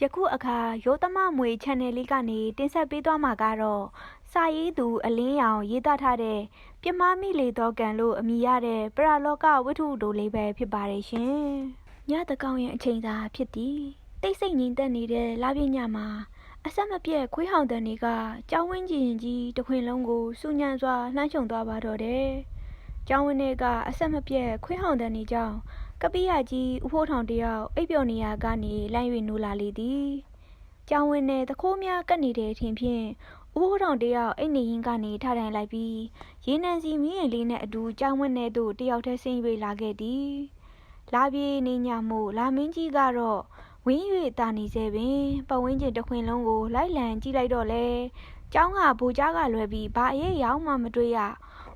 ယခုအခါရိုးသမမွေ channel လေးကနေတင်ဆက်ပေးသွားမှာကတော့စာရေးသူအလင်းရောင်ရေးသားထားတဲ့ပြမမိလေတော့ကံလို့အမည်ရတဲ့ပရလောကဝိထုတို့လေးပဲဖြစ်ပါတယ်ရှင်။ညတကောင်ရဲ့အချိန်သာဖြစ်သည်တိတ်ဆိတ်ငြိမ်သက်နေတဲ့လပြည့်ညမှာအဆက်မပြတ်ခွေးဟောင်တန်တွေကကြောင်းဝင်းကျင်ကြီးတစ်ခွင်လုံးကိုစူညံစွာလှမ်းခြုံသွားပါတော့တယ်။ကျောင်းဝင်းထဲကအဆက်မပြတ်ခွေးဟောင်တန်တွေကြောင့် ကပိယကြီးဦးဖိုးထောင်တယောက်အိပ်ပျော်နေရာကနေလမ်း၍နိုးလာလေသည်။ကျောင်းဝင်းထဲသခိုးများကပ်နေတဲ့ထင်ဖြင့်ဦးဖိုးထောင်တယောက်အိတ်နေရင်ကနေထထိုင်လိုက်ပြီးရေနံစီမြင်းရင်လေးနဲ့အတူကျောင်းဝင်းထဲသို့တယောက်တည်းဆင်း၍လာခဲ့သည်။လာပြေးနေညမှုလာမင်းကြီးကတော့ဝင်း၍တာနေစေပင်ပတ်ဝန်းကျင်တစ်ခွင်လုံးကိုလိုက်လံကြည့်လိုက်တော့လေကျောင်းကဗိုလ်ကြားကလွယ်ပြီးဘာအရေးရောက်မှမတွေ့ရ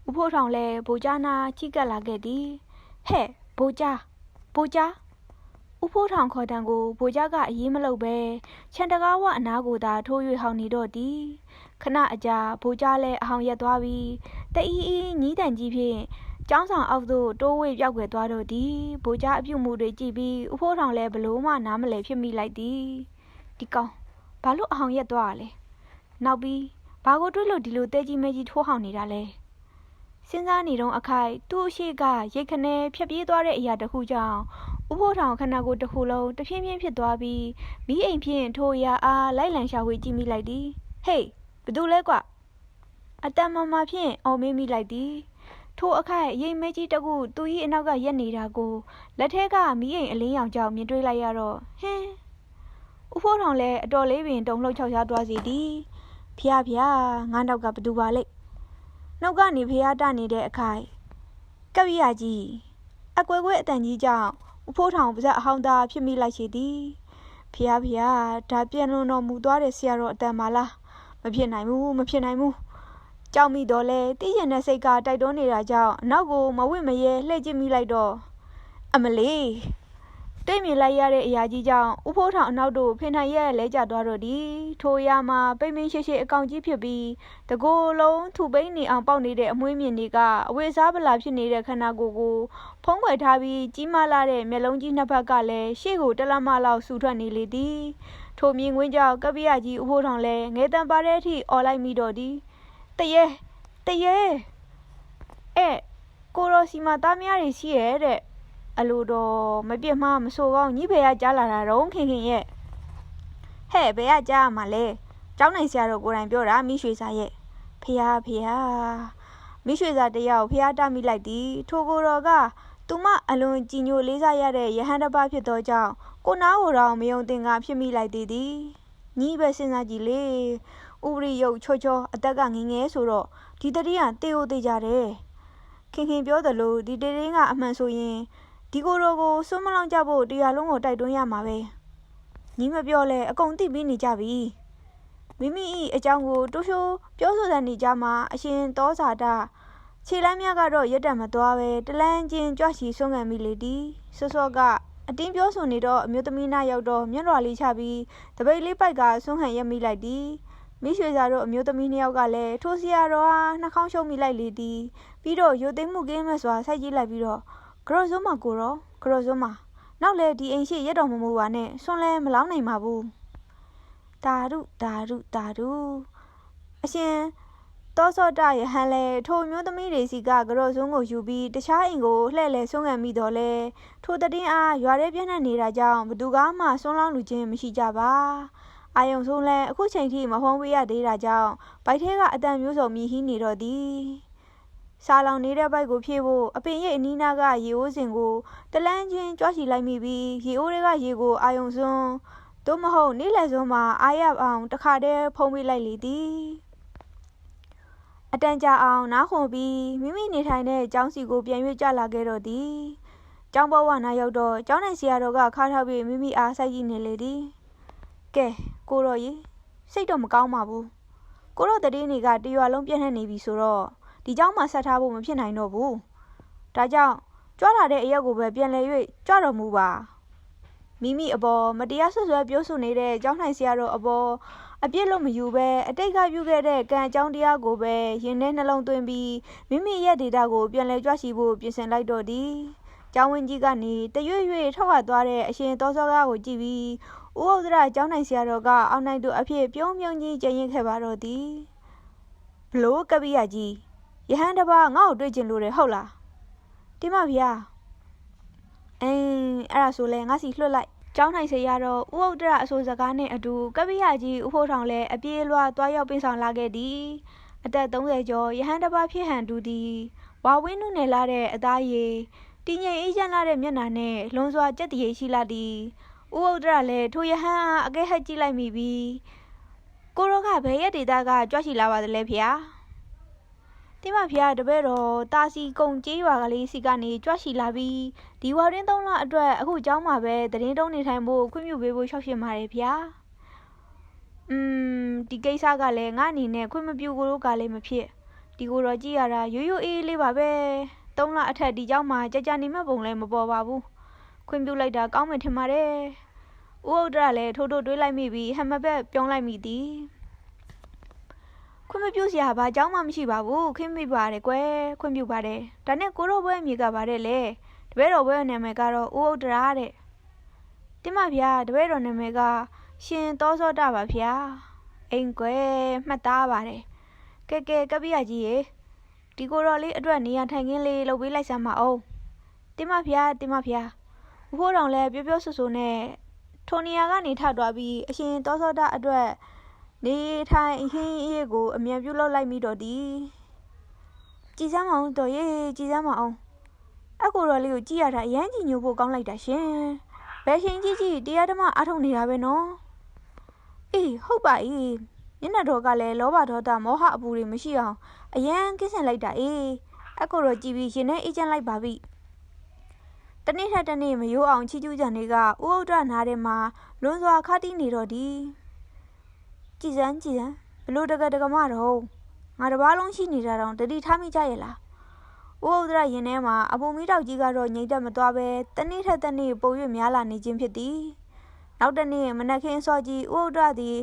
ဦးဖိုးထောင်လည်းဗိုလ်ကြားနာချိကပ်လာခဲ့သည်ဟဲ့ဗိုလ်ကြား ဗိုလ်ကြားဦးဖိုးထောင်ခေါ်တံကိုဗိုလ်ကြားကအရေးမလုပ်ပဲခြံတကားဝအနားကိုသာထိုး၍ဟောင်နေတော့သည်ခဏအကြာဗိုလ်ကြားလည်းအဟောင်ရက်သွားပြီးတအီးအီးညီးတန်ကြီးဖြင့်ကျောင်းဆောင်အောက်သို့တိုးဝေပြောက်ွယ်သွားတော့သည်ဗိုလ်ကြားအပြုတ်မှုတွေကြည့်ပြီးဦးဖိုးထောင်လည်းဘလို့မှနားမလည်ဖြစ်မိလိုက်သည်ဒီကောင်ဘာလို့အဟောင်ရက်သွားရလဲနောက်ပြီးဘာကိုတွေးလို့ဒီလိုတဲကြီးမဲကြီးထိုးဟောင်နေတာလဲ စဉ်းစားနေတော့အခိုက်သူ့အရှိကရိတ်ခနဲဖြတ်ပြေးသွားတဲ့အရာတစ်ခုကြောင့်ဥဖို့ထောင်ခန္ဓာကိုယ်တစ်ခုလုံးတဖြည်းဖြည်းဖြစ်သွားပြီးမိအိမ်ဖြင့်ထိုအရာအားလိုက်လံရှာဖွေကြည့်မိလိုက်သည်ဟေးဘသူလဲကွအတန်မမဖြင့်အော်မေးမိလိုက်သည်ထိုအခိုက်ရိတ်မဲကြီးတကူသူ၏အနောက်ကရက်နေတာကိုလက်ထဲကမိအိမ်အလင်းရောင်ကြောင့်မြင်တွေ့လိုက်ရတော့ဟင်းဥဖို့ထောင်လည်းအတော်လေးပင်တုံလှုပ်ချောက်ရှားသွားစီသည်ဖျားဖျားငါနောက်ကဘသူပါလိမ့် နှုတ်ကနေဖျားတနေတဲ့အခိုက်ကပ်ရကြီးအကွဲကွဲအတန်ကြီးကြောင့်ဦးဖိုးထောင်ပါဇက်အဟောင်းသားဖြစ်မိလိုက်ရှိသည်ဖျားဖျားဒါပြန်လွန်တော်မူသွားတဲ့ဆရာတော်အတန်ပါလားမဖြစ်နိုင်ဘူးမဖြစ်နိုင်ဘူးကြောက်မိတော့လဲတည်ရင်တဲ့စိတ်ကတိုက်တွန်းနေတာကြောင့်အနောက်ကိုမဝင့်မရဲလှည့်ကြည့်မိလိုက်တော့အမလေး တိတ်မြင်လိုက်ရတဲ့အရာကြီးကြောင့်ဥဖိုးထောင်အနောက်တို့ဖင်ထိုင်ရဲလဲကျသွားတော့သည်ထိုအရာမှာပိမ့်ပိမ့်ရှိရှိအကောင်ကြီးဖြစ်ပြီးတကိုယ်လုံးထူပိန်းနေအောင်ပေါက်နေတဲ့အမွှေးမြင်တွေကအဝေစားပလာဖြစ်နေတဲ့ခန္ဓာကိုယ်ကိုဖုံးကွယ်ထားပြီးကြီးမားလာတဲ့မျက်လုံးကြီးနှစ်ဖက်ကလည်းရှေ့ကိုတလမလောက်ဆူထွက်နေလေသည်ထိုမြင်ကွင်းကြောင့်ကပ္ပိယကြီးဥဖိုးထောင်လည်းငဲတန်ပါတဲ့အထိអော်လိုက်မိတော့သည်တရေတရေအဲကိုရိုစီမာသားများတွေရှိရဲ့တဲ့ အလိုတော်မပြစ်မှားမဆိုကောင်းညီဖေကကြားလာတာတော့ခင်ခင်ရဲ့ဟဲ့ဘယ်ကကြားမှာလဲကျောင်းနိုင်ဆရာတော်ကိုယ်တိုင်ပြောတာမိရွှေစာရဲ့ဖះဖះမိရွှေစာတယောက်ဖះတမိလိုက်သည်ထိုကိုတော်ကသူမအလွန်ကြည်ညိုလေးစားရတဲ့ယဟန်တစ်ပါးဖြစ်သောကြောင့်ကိုနားကိုတော့မယုံတင်ကဖြစ်မိလိုက်သည်သည်ညီပဲစဉ်းစားကြည့်လေဥပရိယုတ်ချောချောအသက်ကငငယ်ဆိုတော့ဒီတတိယတေအိုသေးကြတယ်ခင်ခင်ပြောသလိုဒီတေရင်းကအမှန်ဆိုရင် ဒီကိုတော်ကိုစွန်းမလောင်းကြဖို့တရားလုံးကိုတိုက်တွန်းရမှာပဲညီမပြောလဲအကုန်သိပြီးနေကြပြီမိမိ၏အကြောင်းကိုတိုးရှိုးပြောဆိုတဲ့နေကြမှာအရှင်သောဇာတာခြေလမ်းများကတော့ရက်တံမသွားပဲတလန်းချင်းကြွချီဆွန့်ခံမိလေသည်စောစောကအတင်းပြောဆိုနေတော့အမျိုးသမီးနာရောက်တော့မျက်လွှာလေးချပြီးတပိတ်လေးပိုက်ကဆွန့်ခံရက်မိလိုက်သည်မိရွှေစာတို့အမျိုးသမီးနှစ်ယောက်ကလည်းထိုးစီရတော့နှာခေါင်းရှုံးမိလိုက်လေသည်ပြီးတော့ရိုသိမ်းမှုကင်းမဲ့စွာဆိုက်ကြည့်လိုက်ပြီးတော့ ဂရော့စုံမကိုရောဂရော့စုံမနောက်လေဒီအိမ်ရှိရက်တော်မမူပါနဲ့ဆွန်လဲမလောင်းနိုင်ပါဘူးတာရုတာရုတာရုအရှင်တောစောတရဟန်လဲထိုမျိုးသမီးတွေစီကကြော့စွန်းကိုယူပြီးတခြားအိမ်ကိုလှဲ့လဲဆွန့်ခံမိတော့လဲထိုတည်င်းအားရွာထဲပြန့်နှံ့နေတာကြောင့်ဘသူကမှဆွန်းလောင်းလူချင်းမရှိကြပါအာယုံဆုံးလဲအခုချိန်ထိမဖုံးပေးရသေးတာကြောင့်ဗိုက်ထဲကအတန်မျိုးစုံမြည်ဟီးနေတော့သည် စားလောင်နေတဲ့ဘိုက်ကိုဖြည့်ဖို့အပင်ရဲ့အနီးနားကရေအိုးစင်ကိုတလန်းချင်းကြွချီလိုက်မိပြီးရေအိုးတွေကရေကိုအာယုံစွန်းသို့မဟုတ်နေ့လယ်စွန်းမှာအာရအောင်တခါတည်းဖုံးပေးလိုက်လေသည်အတန်ကြာအောင်နားခွန်ပြီးမိမိနေထိုင်တဲ့ကျောင်းစီကိုပြန်၍ကြလာခဲ့တော့သည်ကျောင်းဘဝနာရောက်တော့ကျောင်းနိုင်ဆရာတော်ကခါထားပြီးမိမိအားစိုက်ကြည့်နေလေသည်ကဲကိုရောကြီးစိတ်တော့မကောင်းပါဘူးကိုရောတတိနေကတရွာလုံးပြည့်နှက်နေပြီဆိုတော့ ဒီเจ้าမှာဆက်ထားဖို့မဖြစ်နိုင်တော့ဘူးဒါကြောင့်ကြွားလာတဲ့အရက်ကိုပဲပြန်လဲ၍ကြွတော်မူပါမိမိအပေါ်မတရားဆွဆွဲပြောဆိုနေတဲ့ကျောင်းနိုင်ဆရာတော်အပေါ်အပြစ်လို့မယူပဲအတိတ်ကပြုခဲ့တဲ့ကံအကြောင်းတရားကိုပဲရင်ထဲနှလုံးသွင်းပြီးမိမိရဲ့ဒေတာကိုပြန်လဲကြွရှိဖို့ပြင်ဆင်လိုက်တော့သည်ကျောင်းဝင်းကြီးကနေတရွေ့ရွေ့ထောက်ရသွားတဲ့အရှင်သောစောကားကိုကြည့်ပြီး ဦးဟုတ်ဒရကျောင်းနိုင်ဆရာတော်ကအောင်နိုင်သူအဖြစ်ပြုံးပြုံးကြီးကျင်းရင်ခဲ့ပါတော့သည်ဘလို့ကပိယကြီး ယဟန်တစ်ပါးငါ့ကိုတွေ့ချင်လို့တယ်ဟုတ်လားတင်ပါဗျာအင်းအဲ့ဒါဆိုလဲငါစီလွှတ်လိုက်ကျောင်းနိုင်ဆရာတော်ဦးဟုတ်ဒရအဆိုစကားနဲ့အတူကပိယကြီးဦးဖို့ထောင်လည်းအပြေးလွှာတွားရောက်ပြင်ဆောင်လာခဲ့သည်အသက်30ကျော်ယဟန်တစ်ပါးဖြစ်ဟန်တူသည်ဝါဝင်းနုနယ်လာတဲ့အသားရည်တည်ငြိမ်အေးချမ်းလာတဲ့မျက်နှာနဲ့လွန်စွာကြက်တည်ရှိလာသည်ဦးဟုတ်ဒရလည်းထိုယဟန်အားအကဲဟက်ကြည့်လိုက်မိပြီးကိုရောကဘယ်ရက်ဒေတာကကြွရှိလာပါသလဲဖေဟာ တင်မဖေဟာတပည့်တော်တာစီကုံကြေးရွာကလေးစီကနေကြွရှိလာပြီးဒီဝါရင်းသုံးလအတွက်အခုเจ้าမှာပဲသတင်းတုံးနေထိုင်ဖို့ခွင့်ပြုပေးဖို့ရှောက်ရှင်ပါတယ်ဖေဟာอืมဒီကိစ္စကလည်းငါအနေနဲ့ခွင့်မပြုကိုလို့ကလည်းမဖြစ်ဒီကိုတော့ကြည့်ရတာရိုးရိုးအေးလေးပါပဲသုံးလအထက်ဒီเจ้าမှာကြာကြာနေမှပုံလည်းမပေါ်ပါဘူးခွင့်ပြုလိုက်တာကောင်းမယ်ထင်ပါတယ်ဦးဟုတ်ဒရလည်းထိုးထိုးတွေးလိုက်မိပြီးဟမ်မဘက်ပြောင်းလိုက်မိသည် ခွင့်မပြုစရာဘာအကြောင်းမှမရှိပါဘူးခွင့်ပြုပါတယ်ကွယ်ခွင့်ပြုပါတယ်ဒါနဲ့ကိုရောဘွဲအမိကပါတယ်လေတပည့်တော်ဘွဲနာမည်ကတော့ဦးဟုတ်ဒရတဲ့တင်မဗျာတပည့်တော်နာမည်ကရှင်သောစောတပါဗျာအိမ်ကွယ်မှတ်သားပါတယ်ကဲကဲကပိယကြီးရေဒီကိုရောလေးအတွက်နေရထိုင်ခင်းလေးလုပ်ပေးလိုက်စမ်းပါအောင်တင်မဗျာတင်မဗျာဦးဖို့တော်လည်းပြောပြောဆူဆူနဲ့ထိုနေရာကနေထသွားပြီးအရှင်သောသောတာအတွက် နေထိုင်ဟင်းအေးကိုအမြန်ပြုလုပ်လိုက်မိတော့သည်ကြည်စမ်းမအောင်တော်ရေးကြည်စမ်းမအောင်အကူတော်လေးကိုကြည့်ရတာအရန်ကြီးညို့ဖို့ကောင်းလိုက်တာရှင်ဘယ်ရှင်ကြီးကြီးတရားဓမ္မအထုတ်နေတာပဲနော်အေးဟုတ်ပါ၏မျက်နှာတော်ကလည်းလောဘဒေါသမောဟအပူတွေမရှိအောင်အရန်ကင်းစင်လိုက်တာအေးအကူတော်ကြည်ပြီးရှင်နဲ့အေးချမ်းလိုက်ပါပြီတနေ့ထက်တနေ့မရိုးအောင်ချီကျူးကြံတွေကဥဥဒ္ဒနာထဲမှာလွန်စွာခါတီးနေတော့ဒီ ကြည်စမ်းကြည်စမ်းဘလို့တကတကမတော့ငါတပားလုံးရှိနေတာတော့တတိထားမိကြရဲ့လားဥဥဒ္ဒရရင်ထဲမှာအပူမီးတောက်ကြီးကတော့ငြိမ့်သက်မသွားပဲတနေ့ထက်တနေ့ပို၍များလာနေခြင်းဖြစ်သည်နောက်တနေ့မနက်ခင်းစောကြီးဥဥဒ္ဒရသည်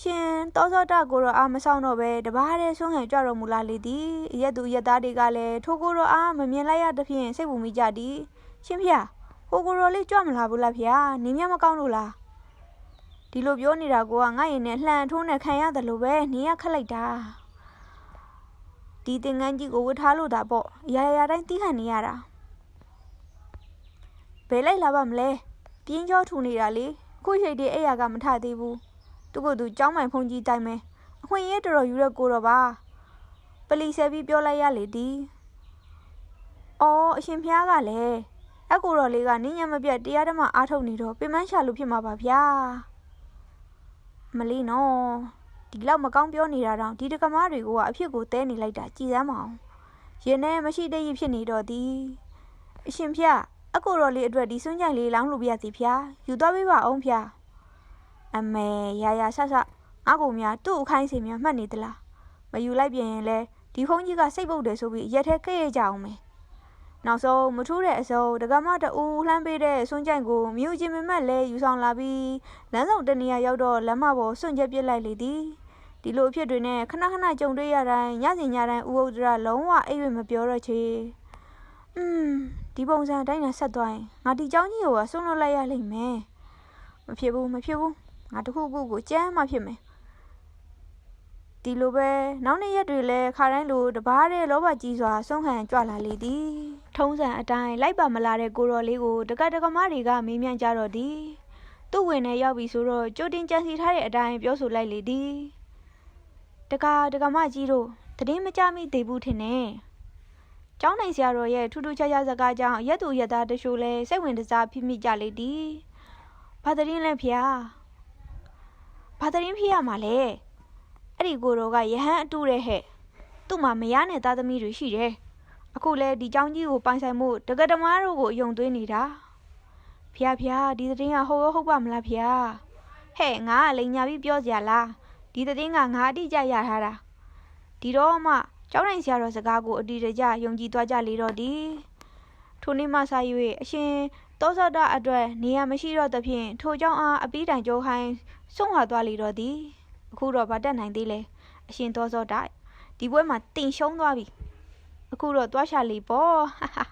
ရှင်တောစောတကိုရောအားမဆောင်တော့ပဲတပားတည်းဆုံးဟန်ကြွတော်မူလာလေသည်ရက်သူရက်သားတွေကလည်းထိုကိုရောအားမမြင်လိုက်ရသဖြင့်စိတ်ပူမိကြသည်ရှင်ဖေဟိုကိုရောလေးကြွမလာဘူးလားဖေနင်းမြမကောင်းလို့လား ဒီလိုပြောနေတာကိုကငါ့ရင်နဲ့လှန်ထိုးနဲ့ခံရတယ်လို့ပဲနင်းရခက်လိုက်တာဒီတင်ငန်းကြီးကိုဝတ်ထားလို့တာပေါ့အရာရာတိုင်းတီးခံနေရတာဘယ်လိုက်လာပါမလဲပြင်းကြောထူနေတာလေအခုရှိတ်တည်းအဲ့ရကမထသေးဘူးသူကသူကြောင်းမိုင်ဖုန်ကြီးတိုင်းမယ်အခွင့်ရေးတော်တော်ယူရက်ကိုတော့ပါပလီဆဲပြီးပြောလိုက်ရလေဒီအော်အရှင်ဖျားကလည်းအကူတော်လေးကနင်းညမပြတ်တရားဓမ္မအားထုတ်နေတော့ပင်မရှာလို့ဖြစ်မှာပါဗျာ မလီနော်ဒီလောက်မကောင်းပြောနေတာတော့ဒီတကမားတွေကိုကအဖြစ်ကိုတဲနေလိုက်တာကြည်စမ်းမအောင်ရင်ထဲမရှိတည်းဖြစ်နေတော့သည်အရှင်ဖျားအကူတော်လေးအတွက်ဒီစွန့်ကြိုင်လေးလောင်းလို့ပြရစီဖျားယူသွားပေးပါအောင်ဖျားအမေရာရာဆဆငါ့ကိုများသူ့အခိုင်းစီများမှတ်နေသလားမယူလိုက်ပြန်ရင်လဲဒီဖုန်းကြီးကစိတ်ပုတ်တယ်ဆိုပြီးရက်ထဲခဲ့ရကြအောင်မယ် နောက်ဆုံးမထူးတဲ့အစုံဒကမတူလှမ်းပေးတဲ့ဆွန့်ကြိုင်ကိုမြူချင်းမမက်လဲယူဆောင်လာပြီးလမ်းဆောင်တနေရာရောက်တော့လမ်းမပေါ်ဆွန့်ချက်ပစ်လိုက်လေသည်ဒီလိုအဖြစ်တွေနဲ့ခဏခဏကြုံတွေ့ရတိုင်းညစဉ်ညတိုင်းဥဥဒရာလုံးဝအိပ်ရမပြောတော့ချေอืมဒီပုံစံတိုင်းနဲ့ဆက်သွားရင်ငါဒီเจ้าကြီးကိုဆွန့်လွတ်လိုက်ရလိမ့်မယ်မဖြစ်ဘူးမဖြစ်ဘူးငါတခုခုကိုကြမ်းမှဖြစ်မယ်ဒီလိုပဲနောက်နေ့ရက်တွေလည်းခါတိုင်းလိုတပားတဲ့လောဘကြီးစွာဆုံးခံကြွလာလေသည် ထုံးစံအတိုင်းလိုက်ပါမလာတဲ့ကိုတော်လေးကိုတကတကမတွေကမေးမြန်းကြတော့သည်သူ့ဝင်နဲ့ရောက်ပြီဆိုတော့ကြိုတင်ကြံစီထားတဲ့အတိုင်းပြောဆိုလိုက်လေသည်တကတကမကြီးတို့တည်င်းမကြမိသေးဘူးထင်နဲ့ကျောင်းနိုင်ဆရာတော်ရဲ့ထူးထူးခြားခြားစကားကြောင့်ရက်သူရက်သားတချို့လဲစိတ်ဝင်စားဖြစ်မိကြလေသည်ဘာတရင်လဲဖျားဘာတရင်ဖြစ်ရမှာလဲအဲ့ဒီကိုတော်ကယဟန်အတူတဲ့ဟဲ့သူ့မှာမရနဲ့သားသမီးတွေရှိတယ် အခုလဲဒီเจ้าကြီးကိုပိုင်ဆိုင်မှုတကတမားတို့ကိုအယုံသွင်းနေတာဖျားဖျားဒီသတင်းကဟုတ်ရောဟုတ်ပါမလားဖျားဟဲ့ငါကလိန်ညာပြီးပြောစရာလားဒီသတင်းကငါအတိအကျရထားတာဒီတော့မှကျောင်းနိုင်ဆရာတော်စကားကိုအတိအကျယုံကြည်သွားကြလေတော့ဒီထိုနေ့မှစ၍အရှင်တောဇဒအတွက်နေရာမရှိတော့သဖြင့်ထိုเจ้าအားအပီးတိုင်ကြိုးဟိုင်းစွန့်ခွာသွားလေတော့သည်အခုတော့ဗတ်တက်နိုင်သေးလဲအရှင်သောစောတိုက်ဒီပွဲမှာတင်ရှုံးသွားပြီ အခုတော့သွားရှာလီပေါ့ဟာဟာ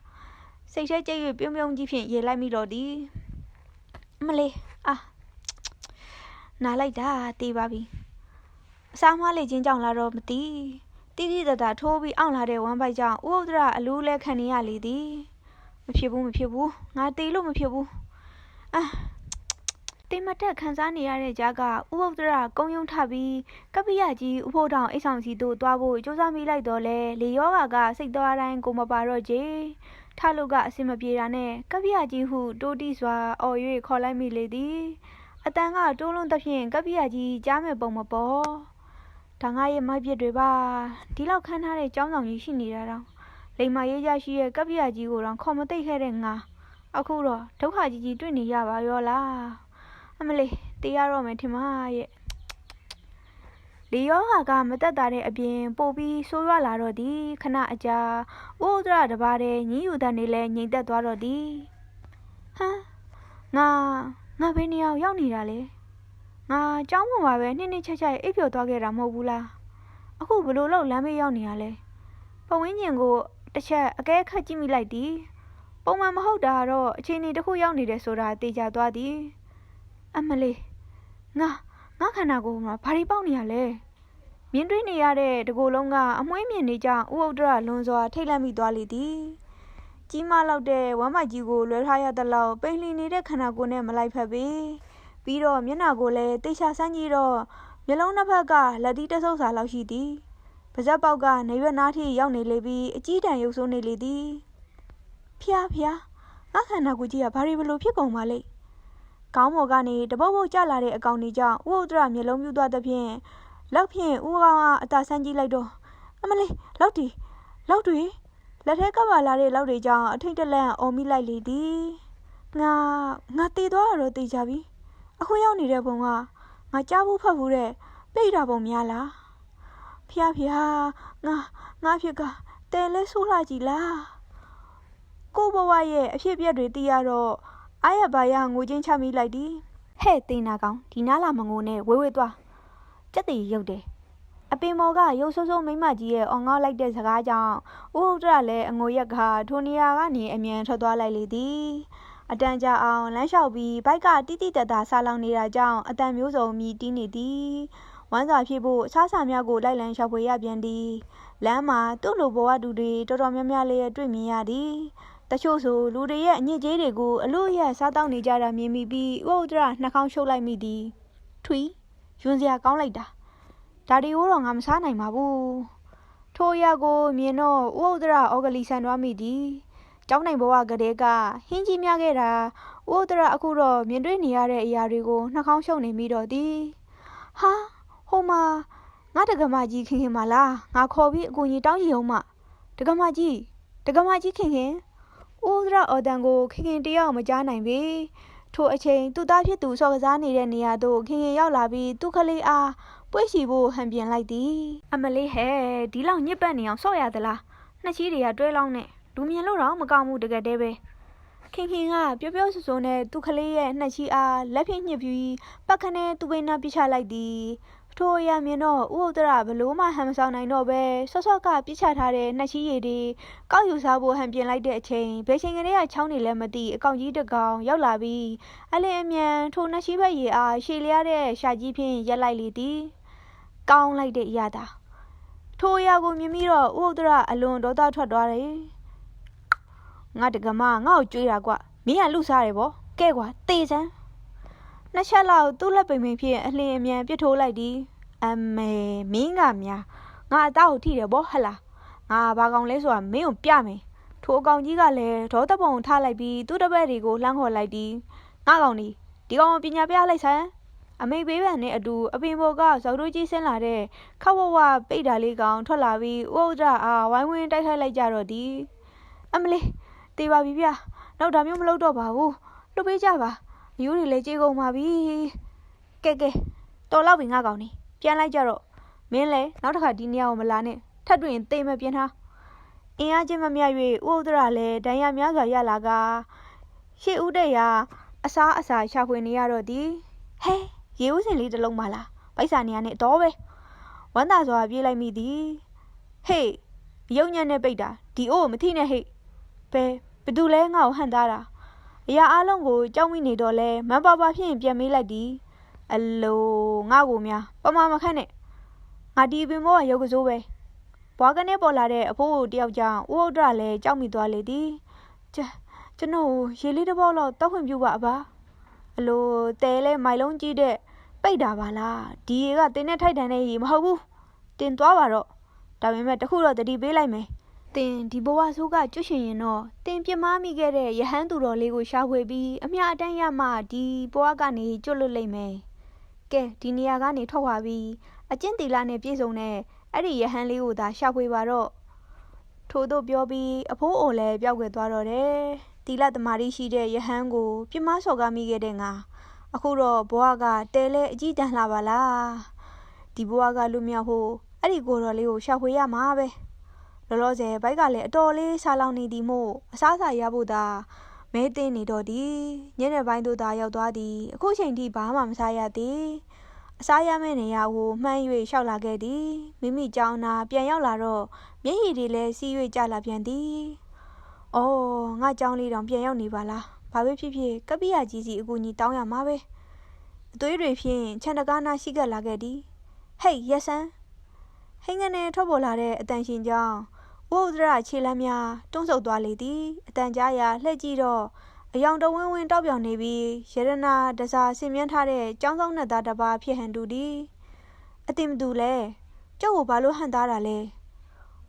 စိတ်ထဲကြိတ်၍ပြုံးပြုံးကြီးဖြင့်ရေလိုက်မိတော့သည်မလေးအာနားလိုက်တာတေးပါပြီအစားမလေးချင်းကြောင့်လာတော့မသိတိတိတတ်တာထိုးပြီးအောင်လာတဲ့ဝမ်းပိုက်ကြောင့်ဥဥဒရအလူးလဲခံနေရလေသည်မဖြစ်ဘူးမဖြစ်ဘူးငါတေးလို့မဖြစ်ဘူးအာ တင်မတက်ခန်းစားနေရတဲ့ကြားကဥဥဒရကုံယုံထပြီးကပ္ပိယကြီးဥဖို့တောင်အိတ်ဆောင်စီတို့တွားဖို့စူးစမ်းမိလိုက်တော့လဲလေယောဂါကစိတ်သွားတိုင်းကိုမပါတော့ကြထလို့ကအစင်မပြေတာနဲ့ကပ္ပိယကြီးဟုတိုးတိစွာအော်၍ခေါ်လိုက်မိလေသည်အတန်ကတိုးလုံးသဖြင့်ကပ္ပိယကြီးကြားမဲ့ပုံမပေါ်ဒါငါရဲ့မိုက်ပြစ်တွေပါဒီလောက်ခန်းထားတဲ့ចောင်းဆောင်ကြီးရှိနေတာတော့လိမ္မာရေးကြရှိရဲ့ကပ္ပိယကြီးကိုတော့ခေါ်မသိခဲ့တဲ့ငါအခုတော့ဒုက္ခကြီးကြီးတွေ့နေရပါရောလား အမလေးတေးရတော့မယ်ထင်မရဲ့လေယောဟာကမတက်တာတဲ့အပြင်ပို့ပြီးဆိုးရွားလာတော့သည်ခဏအကြာဥဒရတပါးတဲ့ညီယူတဲ့နေလဲငြိမ်သက်သွားတော့သည်ဟမ်ငါငါဘယ်နေရာကိုရောက်နေတာလဲငါเจ้าမမှာပဲနှစ်နှစ်ချက်ချက်အိပ်ပျော်သွားခဲ့တာမဟုတ်ဘူးလားအခုဘလို့လောက်လမ်းမေးရောက်နေရလဲပဝင်းကျင်ကိုတစ်ချက်အကဲခတ်ကြည့်မိလိုက်သည်ပုံမှန်မဟုတ်တာတော့အချိန်နေတစ်ခုရောက်နေတယ်ဆိုတာသိကြသွားသည် အမလေးငါငါခန္ဓာကိုယ်မှာဘာတွေပေါက်နေရလဲမြင်တွေ့နေရတဲ့တကိုယ်လုံးကအမွှေးမြင်နေကြဥဥဒရလွန်စွာထိတ်လန့်မိသွားလေသည်ကြီးမလောက်တဲ့ဝမ်းမိုက်ကြီးကိုလွှဲထားရသလောက်ပိန်လှီနေတဲ့ခန္ဓာကိုယ်နဲ့မလိုက်ဖက်ပေပြီးတော့မျက်နှာကိုလည်းတိတ်ချဆန်းကြီးတော့မျက်လုံးတစ်ဖက်ကလက်တီးတဆုပ်စာလောက်ရှိသည်ပါဇက်ပေါက်ကနေရွက်နားထိရောက်နေလေပြီးအကြီးတန်းရုပ်ဆိုးနေလေသည်ဖျားဖျားငါခန္ဓာကိုယ်ကြီးကဘာတွေဘလို့ဖြစ်ကုန်ပါလိမ့် ကောင်းမော်ကနေတပုတ်ပုတ်ကျလာတဲ့အကောင်ကြီးကြောင့်ဥဥဒရမျက်လုံးပြူသွားသဖြင့်လောက်ဖြင့်ဥကောင်ကအသာဆန်းကြီးလိုက်တော့အမလေးလောက်တီလောက်တွေလက်ထဲကပ်ပါလာတဲ့လောက်တွေကြောင့်အထိတ်တလန့်အော်မိလိုက်လေသည်ငါငါတည်သွားတော့တည်ကြပြီအခုရောက်နေတဲ့ဘုံကငါကြားဘူးဖတ်ဘူးတဲ့ပိတ်တာပုံများလားဖျားဖျားငါငါဖြစ်ကတဲလဲဆိုးလာကြည်လားကိုဘဝရဲ့အဖြစ်အပျက်တွေသိရတော့ အားရပါရငိုချင်းချမိလိုက်သည်ဟဲ့တင်နာကောင်ဒီနားလာမငိုနဲ့ဝေးဝေးသွားကြက်တီရုပ်တယ်အပင်မော်ကရုပ်ဆိုးဆိုးမိမကြီးရဲ့အောင်ငေါလိုက်တဲ့စကားကြောင့်ဥဟုတ်တရလည်းအငိုရက်ကထိုနေရာကနေအမြန်ထွက်သွားလိုက်လေသည်အတန်ကြာအောင်လမ်းလျှောက်ပြီးဘိုက်ကတိတိတတ်တာဆာလောင်နေတာကြောင့်အတန်မျိုးစုံမြည်တီးနေသည်ဝမ်းစာဖြစ်ဖို့အခြားစာများကိုလိုက်လံလျှောက်ဖွေရပြန်သည်လမ်းမှာသူ့လိုဘဝတူတွေတော်တော်များများလေးတွေ့မြင်ရသည် တချို့ဆိုလူတွေရဲ့အညစ်အကြေးတွေကိုအလို့ရစားတောက်နေကြတာမြင်မိပြီးဥဟုတ်တရနှာခေါင်းရှုပ်လိုက်မိသည်ထွီယွန်းစရာကောင်းလိုက်တာဒါတွေကိုတော့ငါမစားနိုင်ပါဘူးထိုအရာကိုမြင်တော့ဥဟုတ်တရဩဂလီဆန်သွားမိသည်ကျောင်းနိုင်ဘဝကလေးကဟင်းကြီးများခဲ့တာဥဟုတ်တရအခုတော့မြင်တွေ့နေရတဲ့အရာတွေကိုနှာခေါင်းရှုပ်နေမိတော့သည်ဟာဟိုမှာငါတက္ကမကြီးခင်ခင်မလားငါခေါ်ပြီးအကူကြီးတောင်းကြည့်အောင်မတက္ကမကြီးတက္ကမကြီးခင်ခင် ဥဒရအော်တန်ကိုခင်ခင်တယောက်မကြားနိုင်ပေထိုအချိန်သူ့သားဖြစ်သူစော်ကစားနေတဲ့နေရာသို့ခင်ခင်ရောက်လာပြီးသူ့ကလေးအားပွေ့ချီဖို့ဟန်ပြင်လိုက်သည်အမလေးဟဲ့ဒီလောက်ညစ်ပတ်နေအောင်ဆော့ရသလားနှစ်ချီတွေကတွဲလောင်းနဲ့လူမြင်လို့တော့မကောင်းဘူးတကယ်တည်းပဲခင်ခင်ကပျော်ပျော်ဆူဆူနဲ့သူ့ကလေးရဲ့နှက်ချီအားလက်ဖြင့်ညှစ်ပြီးပတ်ခနဲ့သူ့ဘိန်းနာပြချလိုက်သည် ထိုအရာမြင်တော့ဥဟုတ်တရဘလို့မှဟန်မဆောင်နိုင်တော့ပဲဆော့ဆော့ကပြစ်ချထားတဲ့နှက်ချီရည်တွေကောက်ယူစားဖို့ဟန်ပြင်လိုက်တဲ့အချိန်ဘယ်ချိန်ကလေးကချောင်းနေလဲမသိအကောင်ကြီးတစ်ကောင်ရောက်လာပြီးအလင်းအမြန်ထိုနှက်ချီဘက်ရည်အားရှည်လျားတဲ့ရှာကြီးဖြင့်ရက်လိုက်လေသည်ကောင်းလိုက်တဲ့အရာသာထိုအရာကိုမြင်ပြီးတော့ဥဟုတ်တရအလွန်ဒေါသထွက်သွားတယ်ငါတကမငါ့ကိုကြွေးတာကွမင်းကလူစားတယ်ဗောကဲကွာတေးစမ်း နှစ်ချက်လောက်သူ့လက်ပိန်ပိန်ဖြင့်အလင်းအမြန်ပြစ်ထိုးလိုက်သည်အမေမင်းကများငါအသားကိုထိတယ်ဗောဟလာငါဘာကောင်လဲဆိုတာမင်းကိုပြမယ်ထိုအကောင်ကြီးကလည်းဒေါသပုံထားလိုက်ပြီးသူ့တပည့်တွေကိုလှမ်းခေါ်လိုက်သည်ငါကောင်ဒီဒီကောင်ပညာပြလိုက်စမ်းအမေဘေးပန်နဲ့အတူအပင်ပေါ်ကဇောက်တို့ကြီးဆင်းလာတဲ့ခက်ဝဝပိတ်တာလေးကောင်ထွက်လာပြီးဥဥဒရာအားဝိုင်းဝန်းတိုက်ခိုက်လိုက်ကြတော့သည်အမလေးတေးပါပြီဗျနောက်ဒါမျိုးမလုပ်တော့ပါဘူးလွတ်ပေးကြပါ အယူတွေလည်းကြေကုန်ပါပြီကဲကဲတော်လောက်ပြီငါကောင်နေပြန်လိုက်ကြတော့မင်းလည်းနောက်တစ်ခါဒီနေရာကိုမလာနဲ့ထပ်တွေ့ရင်တေးမပြင်းထားအင်အားချင်းမမြ၍ဥဥဒရာလည်းဒဏ်ရာများစွာရလာကရှေ့ဦးတဲ့ရာအစားအစာရှာဖွေနေရတော့သည်ဟဲရေဦးစင်လေးတစ်လုံးပါလားပိုက်စာနေရနဲ့တော့ပဲဝမ်းသာစွာပြေးလိုက်မိသည်ဟေးရုံညံ့နဲ့ပိတ်တာဒီအိုးမထိနဲ့ဟေ့ဘယ်ဘသူလဲငါ့ကိုဟန်သားတာ အရာအလုံးကိုကြောက်မိနေတော့လဲမန်ပါပါဖြင့်ပြန်မေးလိုက်သည်အလိုငါ့ကိုများပမာမခန့်နဲ့ငါဒီပင်ဘောကရုပ်ကစိုးပဲဘွားကနေပေါ်လာတဲ့အဖိုးကိုတယောက်ကြောင့်ဦးဥဒ္ဒရလည်းကြောက်မိသွားလေသည်ကျကျွန်တော်ရေလေးတစ်ပေါက်လောက်တောက်ခွင့်ပြုပါအပါအလိုတဲလဲမိုင်လုံးကြီးတဲ့ပိတ်တာပါလားဒီရေကတင်းနဲ့ထိုက်တန်တဲ့ရေမဟုတ်ဘူးတင်သွားပါတော့ဒါပေမဲ့တခုတော့တတိပေးလိုက်မယ် တင်ဒီဘဝဆိုးကကျွတ်ရှင်ရင်တော့တင်ပြမမိခဲ့တဲ့ယဟန်သူတော်လေးကိုရှာဖွေပြီးအမြအတမ်းရမှဒီဘဝကနေကျွတ်လွတ်လိမ့်မယ်ကဲဒီနေရာကနေထွက်သွားပြီးအကျင့်တီလာနဲ့ပြည့်စုံတဲ့အဲ့ဒီယဟန်လေးကိုသာရှာဖွေပါတော့ထို့သို့ပြောပြီးအဖိုးအိုလည်းပျောက်ကွယ်သွားတော့တယ်တီလာသမารီရှိတဲ့ယဟန်ကိုပြမစော်ကားမိခဲ့တဲ့ငါအခုတော့ဘဝကတဲလဲအကြည့်တန်လာပါလားဒီဘဝကလူမြောက်ဖို့အဲ့ဒီကိုတော်လေးကိုရှာဖွေရမှာပဲ လောလောဆယ်ဘိုက်ကလည်းအတော်လေးဆာလောင်နေသည်မို့အစားအစာရဖို့သာမဲတင်းနေတော့သည်ညနေပိုင်းတို့သာရောက်သွားသည်အခုချိန်ထိဘာမှမစားရသည်အစားရမယ့်နေရာကိုမှန်း၍ရှောက်လာခဲ့သည်မိမိကြောင်းနာပြန်ရောက်လာတော့မျက်ရည်တွေလည်းစီး၍ကျလာပြန်သည်အော်ငါကြောင်းလေးတောင်ပြန်ရောက်နေပါလားဘာပဲဖြစ်ဖြစ်ကပ္ပိယကြီးစီအကူကြီးတောင်းရမှာပဲအသွေးတွေဖြင့်ခြံတကားနာရှိကပ်လာခဲ့သည်ဟေးရက်ဆန်းဟိငနဲ့ထွက်ပေါ်လာတဲ့အတန်ရှင်ကြောင့် ဝုဒ္ဒရာခြေလမ်းများတွန့်ဆုတ်သွားလေသည်အတန်ကြားရာလှည့်ကြည့်တော့အယောင်တဝင်းဝင်းတောက်ပြောင်နေပြီးရတနာဒစာဆင်မြန်းထားတဲ့ကျောင်းဆောင်နဲ့သားတစ်ပါးဖြစ်ဟန်တူသည်အတိမတူလဲကြောက်ကိုဘာလို့ဟန်သားတာလဲ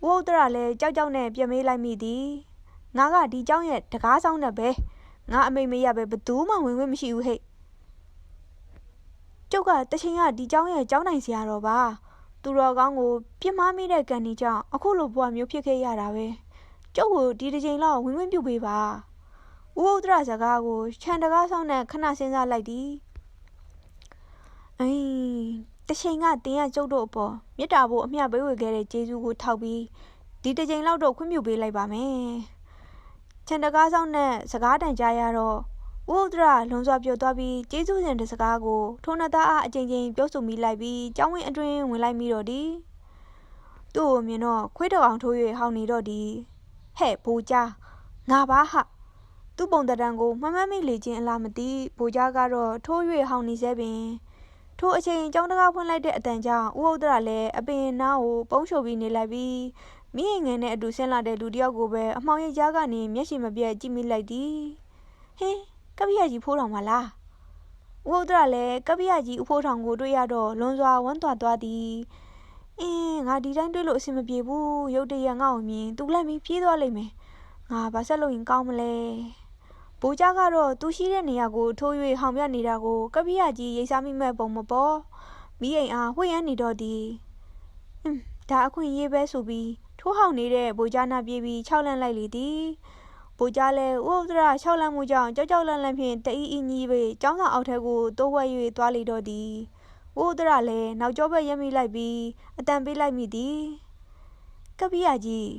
ဝုဒ္ဒရာလည်းကြောက်ကြောက်နဲ့ပြမေးလိုက်မိသည်ငါကဒီကျောင်းရဲ့တကားဆောင်နဲ့ပဲငါအမိတ်မရပဲဘသူမှဝင်ခွင့်မရှိဘူးဟဲ့ကျုပ်ကတချင်ကဒီကျောင်းရဲ့ကျောင်းနိုင်ဆရာတော်ပါ သူတော်ကောင်းကိုပြစ်မှားမိတဲ့ကံဒီကြောင့်အခုလိုဘဝမျိုးဖြစ်ခဲ့ရတာပဲကျုပ်ကိုဒီတစ်ချိန်လောက်ဝင်ခွင့်ပြုပေးပါဥဥဒရစကားကိုခြံတကားဆောင်နဲ့ခဏစဉ်းစားလိုက်သည်အေးတချိန်ကတင်းရကျုပ်တို့အပေါ်မြစ်တာဖို့အမျှပေးဝေခဲ့တဲ့ကျေးဇူးကိုထောက်ပြီးဒီတစ်ချိန်လောက်တော့ခွင့်ပြုပေးလိုက်ပါမယ်ခြံတကားဆောင်နဲ့စကားတန်ကြားရတော့ ဥဒရလွန်စွာပြောသွားပြီးကျေးဇူးရှင်တဲ့စကားကိုထိုးနသားအားအချိန်ချင်းပြောဆိုမိလိုက်ပြီးကျောင်းဝင်းအတွင်းဝင်လိုက်မိတော့သည်သူ့ကိုမြင်တော့ခွေးတောင်အောင်ထိုး၍ဟောင်းနေတော့သည်ဟဲ့ဘူကြားငါပါဟသူ့ပုံတံတန်ကိုမမမိလေခြင်းအလားမသိဘူကြားကတော့ထိုး၍ဟောင်းနေစေပင်ထိုအချိန်ကျောင်းတကားဖွင့်လိုက်တဲ့အတန်ကြောင့်ဥဟုတ်ဒရလည်းအပင်နားကိုပုံးချိုပြီးနေလိုက်ပြီးမိငယ်နဲ့အတူဆင်းလာတဲ့လူတယောက်ကိုပဲအမောင်ရိပ်ကြားကနေမျက်ရှိမပြတ်ကြည့်မိလိုက်သည်ဟင်း ကပ္ပိယကြီးဖိုးတော်မလားဥဟုတ်ဒရလည်းကပ္ပိယကြီးအဖိုးထောင်ကိုတွေ့ရတော့လွန်စွာဝမ်းသာသွားသည်အင်းငါဒီတိုင်းတွေ့လို့အဆင်မပြေဘူးရုတ်တရက်ငါ့ကိုမြင်သူလည်းမီးပြေးသွားလိမ့်မယ်ငါဘာဆက်လို့ရင်ကောင်းမလဲဘိုးကြားကတော့သူရှိတဲ့နေရာကိုထိုး၍ဟောင်ပြနေတာကိုကပ္ပိယကြီးရိတ်စားမိမဲ့ပုံမပေါ်မိအိမ်အားဝှေ့ရမ်းနေတော့သည်အင်းဒါအခွင့်ရေးပဲဆိုပြီးထိုးဟောင်နေတဲ့ဘိုးကြားနာပြေးပြီးခြောက်လန့်လိုက်လေသည် ဘိုးကြားလည်းဥဥဒရာခြောက်လန့်မှုကြောင့်ကြောက်ကြောက်လန့်လန့်ဖြင့်တအီအီညီးပေကျောင်းဆောင်အောက်ထဲကိုတိုးဝဲ၍သွားလေတော့သည်ဥဥဒရာလည်းနောက်ကျောဘက်ရမိလိုက်ပြီးအတန်ပေးလိုက်မိသည်ကပ္ပိယကြီး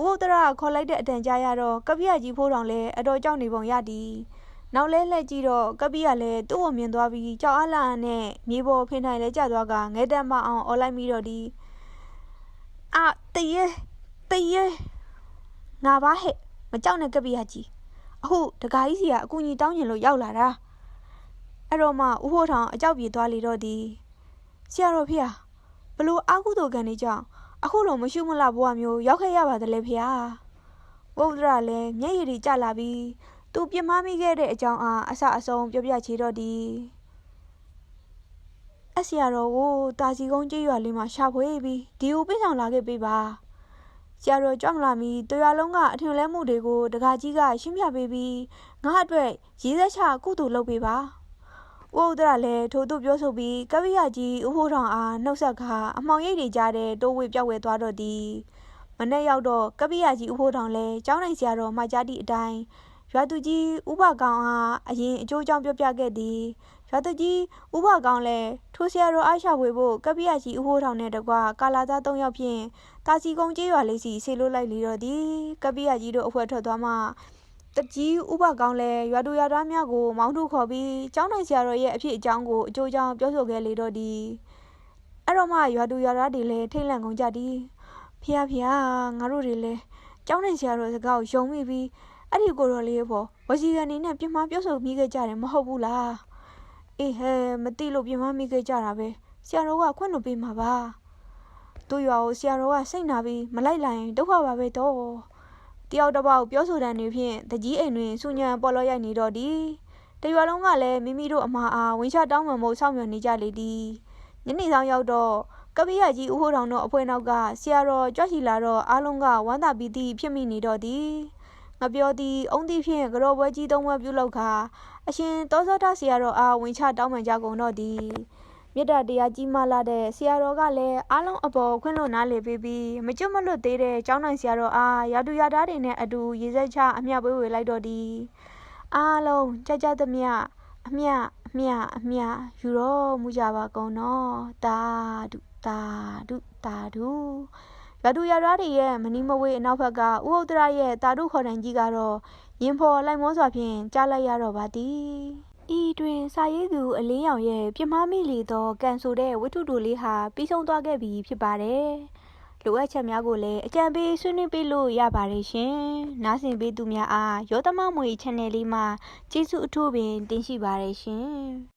ဥဥဒရာခေါ်လိုက်တဲ့အတန်ကြားရတော့ကပ္ပိယကြီးဖိုးတော်လည်းအတော်ကြောက်နေပုံရသည်နောက်လဲလှည့်ကြည့်တော့ကပ္ပိယလည်းသူ့ကိုမြင်သွားပြီးကြောက်အားလန့်နဲ့မြေပေါ်ဖင်ထိုင်လဲကျသွားကငဲတက်မအောင်អော်လိုက်မိတော့သည်အာတရေတရေငါပါဟဲ့ မကြောက်နဲ့ကပ္ပိယကြီးအခုတကားကြီးစီကအကူကြီးတောင်းကျင်လို့ရောက်လာတာအဲ့တော့မှဥဖို့ထောင်အကြောက်ပြေသွားလေတော့သည်ဆရာတော်ဖေဘလို့အာကုသိုလ်ကံနေကြောင့်အခုလိုမရှုမလဘဝမျိုးရောက်ခဲ့ရပါသလဲဖေဝုဒ္ဒရာလည်းမျက်ရည်တွေကျလာပြီးသူပြမမိခဲ့တဲ့အကြောင်းအားအဆအဆုံးပြောပြချေတော့သည်အဆရာတော်ကိုတာစီကုန်းကြေးရွာလေးမှာရှာဖွေပြီးဒီကိုပြဆောင်လာခဲ့ပေးပါ ဆရာတော်ကြောက်လာပြီးတရွာလုံးကအထင်လဲမှုတွေကိုတကာကြီးကရှင်းပြပေးပြီးငါအတွက်ရေးသက်ချကုသိုလ်လုပ်ပေးပါဥဒ္ဒရာလည်းထို့သူပြောဆိုပြီးကပိယကြီးဥဖိုးထောင်အားနှုတ်ဆက်ခါအမှောင်ရိပ်တွေကြားတဲ့တိုးဝေပြောက်ဝဲသွားတော့သည်မနေ့ရောက်တော့ကပိယကြီးဥဖိုးထောင်လည်းကျောင်းနိုင်ဆရာတော်မှကြားသည့်အတိုင်းရွာသူကြီးဥပကောင်အားအရင်အကျိုးကြောင့်ပြောပြခဲ့သည်ရွာသူကြီးဥပကောင်လည်းထိုဆရာတော်အားရှာဖွေဖို့ကပိယကြီးဥဖိုးထောင်နဲ့တကွာကာလာသား၃ယောက်ဖြင့်တာစီကုန်းကျေးရွာလေးစီဆေလို့လိုက်လီတော့သည်ကပိယကြီးတို့အဖွဲထွက်သွားမှတကြီးဥပကောင်းလဲရွာသူရွာသားများကိုမောင်းထုတ်ခေါ်ပြီးကျောင်းနိုင်ဆရာတော်ရဲ့အဖြစ်အကြောင်းကိုအကျိုးကြောင့်ပြောဆိုခဲ့လေတော့သည်အဲ့တော့မှရွာသူရွာသားတွေလည်းထိတ်လန့်ကုန်ကြသည်ဖះဖះငါတို့တွေလည်းကျောင်းနိုင်ဆရာတော်စကားကိုယုံမိပြီးအဲ့ဒီကိုတော်လေးပေါ်ဝစီကနေနဲ့ပြမပြောဆိုမိခဲ့ကြတယ်မဟုတ်ဘူးလားအေးဟဲမသိလို့ပြင်မမိခဲ့ကြတာပဲဆရာတော်ကခွင့်လို့ပေးမှာပါ တို့ရွာကိုဆရာတော်ကစိတ်နာပြီးမလိုက်လိုက်ရင်ဒုက္ခပါပဲတော့တယောက်တစ်ပေါက်ပြောဆိုတဲ့နေဖြင့်တကြီးအိမ်တွင်စူညံပေါ်လောရိုက်နေတော့ဒီတရွာလုံးကလည်းမိမိတို့အမှားအားဝင်ချတောင်းပန်ဖို့စောင့်မျှော်နေကြလေသည်ညနေဆောင်ရောက်တော့ကပိယကြီးဦးဟိုးတောင်တို့အဖွဲနောက်ကဆရာတော်ကြွချီလာတော့အားလုံးကဝမ်းသာပီတိဖြစ်မိနေတော့သည်ငပြောသည်အုံးသည်ဖြင့်ကြောပွဲကြီးသုံးပွဲပြုလုပ်ခါအရှင်သောသောတာဆရာတော်အားဝင်ချတောင်းပန်ကြကုန်တော့သည် မြတ်တာတရားကြီးမားလာတဲ့ဆရာတော်ကလည်းအားလုံးအပေါ်ခွင့်လွှတ်နားလေပေးပြီးမကျွတ်မလွတ်သေးတဲ့ကျောင်းနိုင်ဆရာတော်အားရာတူရာသားတွေနဲ့အတူရေစက်ချအမျှပေးဝေလိုက်တော့သည်အားလုံးကြကြသမျှအမျှအမျှအမျှယူတော်မူကြပါကုန်နော်တာဒုတာဒုတာဒုရာတူရာသားတွေရဲ့မနီမဝေးအနောက်ဘက်ကဥဟုတ်တရရဲ့တာဒုခေါ်တန်ကြီးကတော့ရင်ဖော်လိုက်မောစွာဖြင့်ကြားလိုက်ရတော့ပါသည် ဤတွင်စာရေးသူအလင်းရောင်ရဲ့ပြမမိလီသောကန်ဆိုတဲ့ဝတ္ထုတိုလေးဟာပြီးဆုံးသွားခဲ့ပြီဖြစ်ပါတယ်လိုအပ်ချက်များကိုလည်းအကြံပေးဆွေးနွေးပေးလို့ရပါတယ်ရှင်နားဆင်ပေးသူများအားရောသမမွေ channel လေးမှာကျေးဇူးအထူးပင်တင်ရှိပါတယ်ရှင်